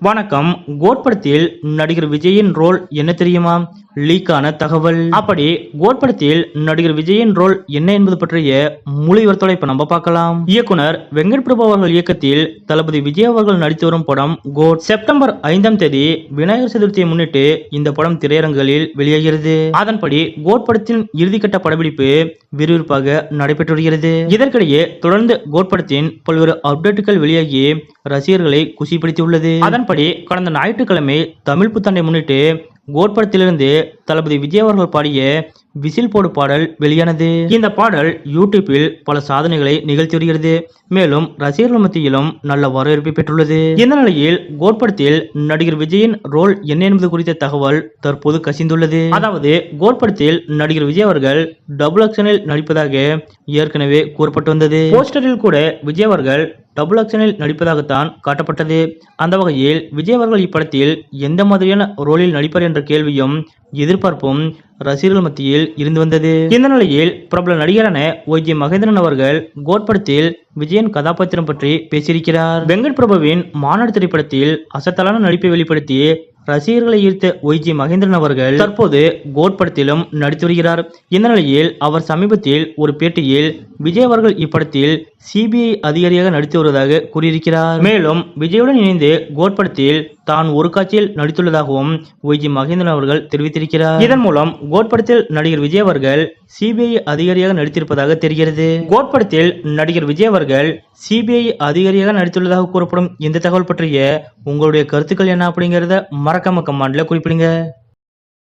வணக்கம். கோட்படத்தில் நடிகர் விஜயின் ரோல் என்ன தெரியுமா? லீக்கான தகவல். அப்படி கோட்படத்தில் நடிகர் விஜயின் ரோல் என்ன என்பது பற்றிய முழு விவரத்தோட இப்ப நம்ம பார்க்கலாம். இயக்குனர் வெங்கட் பிரபு அவர்கள் இயக்கத்தில் தளபதி விஜய் அவர்கள் நடித்து வரும் படம் கோட். செப்டம்பர் ஐந்தாம் தேதி விநாயகர் சதுர்த்தியை முன்னிட்டு இந்த படம் திரையரங்குகளில் வெளியாகிறது. அதன்படி கோட் படத்தின் இறுதிக்கட்ட படப்பிடிப்பு விறுவிறுப்பாக நடைபெற்று வருகிறது. இதற்கிடையே தொடர்ந்து கோட் படத்தின் பல்வேறு அப்டேட்டுகள் வெளியாகி ரசிகர்களை குசிப்படுத்தியுள்ளது அதன்படி கடந்த ஞாயிற்றுக்கிழமை தமிழ் புத்தாண்டை முன்னிட்டு கோட்படத்திலிருந்து தளபதி விஜய் அவர்கள் பாடிய விசில் போடு பாடல் வெளியானது. இந்த பாடல் யூடியூப்பில் பல சாதனைகளை நிகழ்த்தி வருகிறது மேலும் ரசிகர்கள் மத்தியிலும் நல்ல வரவேற்பை பெற்றுள்ளது. இந்த நிலையில் கோட்படத்தில் நடிகர் விஜயின் ரோல் என்ன என்பது குறித்த தகவல் தற்போது கசிந்துள்ளது. அதாவது கோட்படத்தில் நடிகர் விஜய் அவர்கள் டபுள் ஆக்ஷனில் நடிப்பதாக ஏற்கனவே கூறப்பட்டு வந்தது. போஸ்டரில் கூட விஜய் அவர்கள் டபுள் ஆக்ஷனில் நடிப்பதாகத்தான் காட்டப்பட்டது. அந்த வகையில் விஜய் அவர்கள் இப்படத்தில் எந்த மாதிரியான ரோலில் நடிப்பார் என்ற கேள்வியும் எதிர்பார்ப்பும் ரசிகர்கள் மத்தியில் இருந்து வந்தது. இந்த நிலையில் பிரபல நடிகரான ஒய் மகேந்திரன் அவர்கள் கோட்படத்தில் விஜயன் கதாபாத்திரம் பற்றி பேசியிருக்கிறார். வெங்கட் பிரபுவின் மாநாடு திரைப்படத்தில் அசத்தலான நடிப்பை வெளிப்படுத்தி ரசிகர்களை ஈர்த்த ஒய்ஜி மகேந்திரன் அவர்கள் தற்போது கோட் படத்திலும் நடித்து வருகிறார். இந்த நிலையில் அவர் சமீபத்தில் ஒரு பேட்டியில் விஜய் அவர்கள் இப்படத்தில் சிபிஐ அதிகாரியாக நடித்து வருவதாக கூறியிருக்கிறார். மேலும் விஜயுடன் இணைந்து கோட் படத்தில் தான் ஒரு காட்சியில் நடித்துள்ளதாகவும் ஒய்ஜி மகேந்திரன் அவர்கள் தெரிவித்திருக்கிறார். இதன் மூலம் கோட் படத்தில் நடிகர் விஜய் அவர்கள் சிபிஐ அதிகாரியாக நடித்திருப்பதாக தெரிகிறது. கோட் படத்தில் நடிகர் விஜய் அவர்கள் சிபிஐ அதிகாரியாக நடித்துள்ளதாக கூறப்படும் இந்த தகவல் பற்றிய உங்களுடைய கருத்துக்கள் என்ன அப்படிங்கறத மறக்காம கமெண்ட்ல குறிப்பிடுங்க.